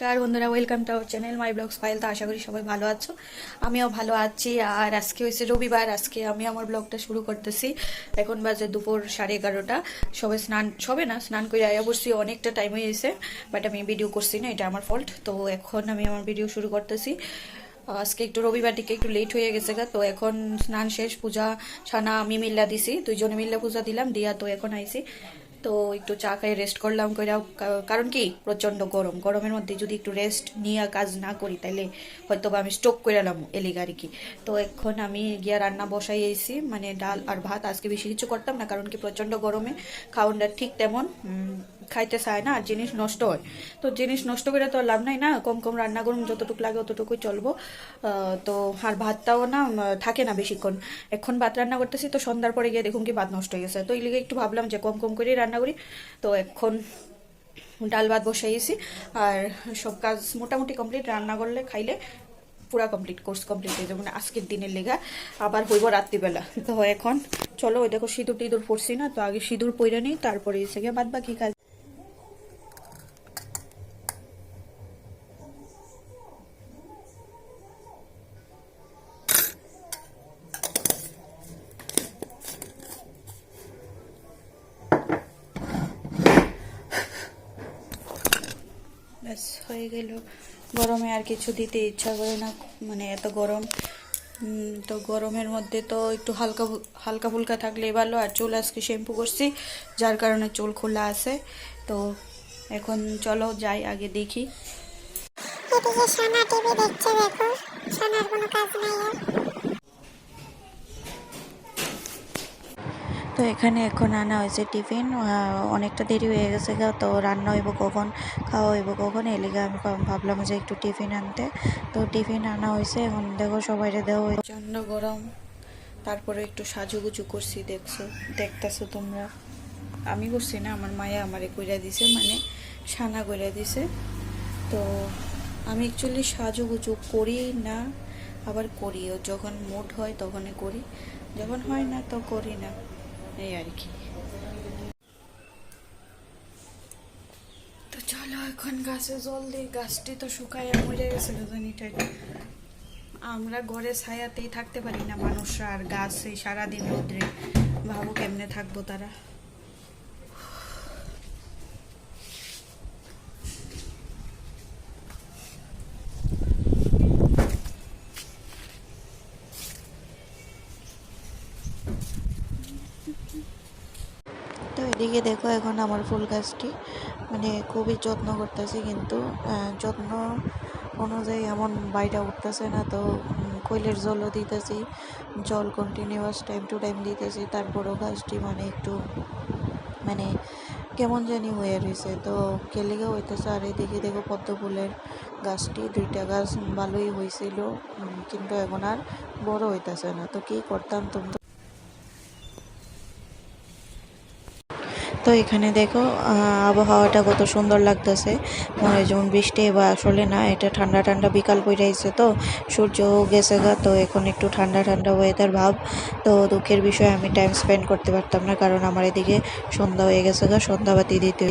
নমস্কার বন্ধুরা welcome to our channel my blogs file তো আশা করি সবাই ভালো আছো। আমিও ভালো আছি। আর আজকে হয়েছে রবিবার, আজকে আমি আমার ব্লগটা শুরু করতেছি। এখন বাজে দুপুর সাড়ে এগারোটা। সবে স্নান, সবে না, স্নান করে আয়া। বসছি অনেকটা টাইম হয়ে গেছে বাট আমি ভিডিও করছি না, এটা আমার ফল্ট তো এখন আমি আমার ভিডিও শুরু করতেছি। আজকে একটু রবিবার দিকে একটু লেট হয়ে গেছে গা, তো এখন স্নান শেষ, পূজা, ছানা, আমি মিল্লা দিছি। দুইজনে মিল্লা পূজা দিলাম, দিয়া তো এখন আইছি। তো একটু চা খাই রেস্ট করলাম কইরা কারণ কি? প্রচণ্ড গরম। গরমের মধ্যে যদি একটু রেস্ট নিয়ে কাজ না করি তাহলে হয়তো বা আমি স্টোক করে এলাম এলিগা আর কি তো এখন আমি গিয়া রান্না বসাই এসেছি মানে ডাল আর ভাত, আজকে বেশি কিছু করতাম না, কারণ কি প্রচণ্ড গরমে খাওয়ানটা ঠিক তেমন খাইতে চায় না জিনিস নষ্ট হয়। তো জিনিস নষ্ট করে তো লাভ নাই না, কম কম রান্না করুন, যতটুকু লাগে অতটুকুই চলবো। তো আর ভাতটাও না থাকে না বেশিক্ষণ। এখন ভাত রান্না করতেছি, তো সন্ধ্যার পরে গিয়ে দেখুন কি ভাত নষ্ট হয়ে গেছে। তো এই লিগে একটু ভাবলাম যে কম কম করেই রান্না করি। তো এখন ডাল ভাত বসাইছি আর সব কাজ মোটামুটি কমপ্লিট, রান্না করলে খাইলে পুরা কমপ্লিট, কোর্স কমপ্লিট হয়ে যাবে। মানে আজকের দিনের লেগা, আবার হইব রাত্রিবেলা। তো এখন, চলো ওই দেখো সিঁদুর টিঁদুর পড়ছি না, তো আগে সিঁদুর পইরা নিই, তারপরে এসে গিয়ে বাদ বাকি কাজ। ব্যাস, হয়ে গেল। গরমে আর কিছু দিতে ইচ্ছা করে না মানে এত গরম। তো গরমের মধ্যে তো একটু হালকা হালকা ফুলকা থাকলে ভালো, আর চুল আজকে শ্যাম্পু করছি, যার কারণে চুল খোলা আছে। তো এখন চলো যাই, আগে দেখি। টিভি দেখছে দেখো কোনো কাজ নাই তো এখানে এখন আনা হয়েছে টিফিন। অনেকটা দেরি হয়ে গেছে গা, তো রান্না হইব কখন, খাওয়া হইব কখন এলিগে আমি ভাবলাম যে একটু টিফিন আনতে। তো টিফিন আনা হয়েছে এখন দেখো সবাই দেওয়া প্রচণ্ড গরম, তারপরে একটু সাজুগুজু করছি, দেখছ, দেখতেছো তোমরা। আমি করছি না, আমার মায়া আমারে কইরা দিছে মানে সানা কইরা দিছে। তো আমি অ্যাকচুয়ালি সাজুগুজু করি না, আবার করিও, যখন মুড হয় তখনই করি। যখন হয় না তো করি না। এই আর কি। তো চলো এখন গাছে জল দিই, গাছটি তো শুকায় মরে গেছে জানিটাই আমরা ঘরে ছায়াতেই থাকতে পারি না মানুষরা, আর গাছ সেই সারাদিন রোদ্রে। ভাবো কেমনে থাকব তারা তো এদিকে দেখো এখন আমার ফুল গাছটি মানে খুবই যত্ন করতেছি কিন্তু যত্ন অনুযায়ী এমন বাইটা উঠতেছে না তো কোয়েলের জলও দিতেছি, জল কন্টিনিউয়াস টাইম টু টাইম দিতেছি, তারপরও গাছটি মানে একটু মানে কেমন জানি হয়ে রয়েছে তো কেলিগে হইতেছে, আর এদিকে দেখো পদ্ম ফুলের গাছটি, দুইটা গাছ ভালোই হয়েছিল কিন্তু এখন আর বড় হইতেছে না। তো কি করতাম তোমরা তো এখানে দেখো আবহাওয়াটা কত সুন্দর লাগতেছে। মনে হয় যেমন বৃষ্টি বা আসলে না, এটা ঠান্ডা ঠান্ডা বিকাল পড়াইছে তো, সূর্য গেছে গা, তো এখন একটু ঠান্ডা ঠান্ডা ওয়েদার ভাব। তো দুঃখের বিষয়ে আমি টাইম স্পেন্ড করতে পারতাম না, কারণ আমার এদিকে সন্ধ্যা হয়ে গেছে গা সন্ধ্যাবাতি দিতে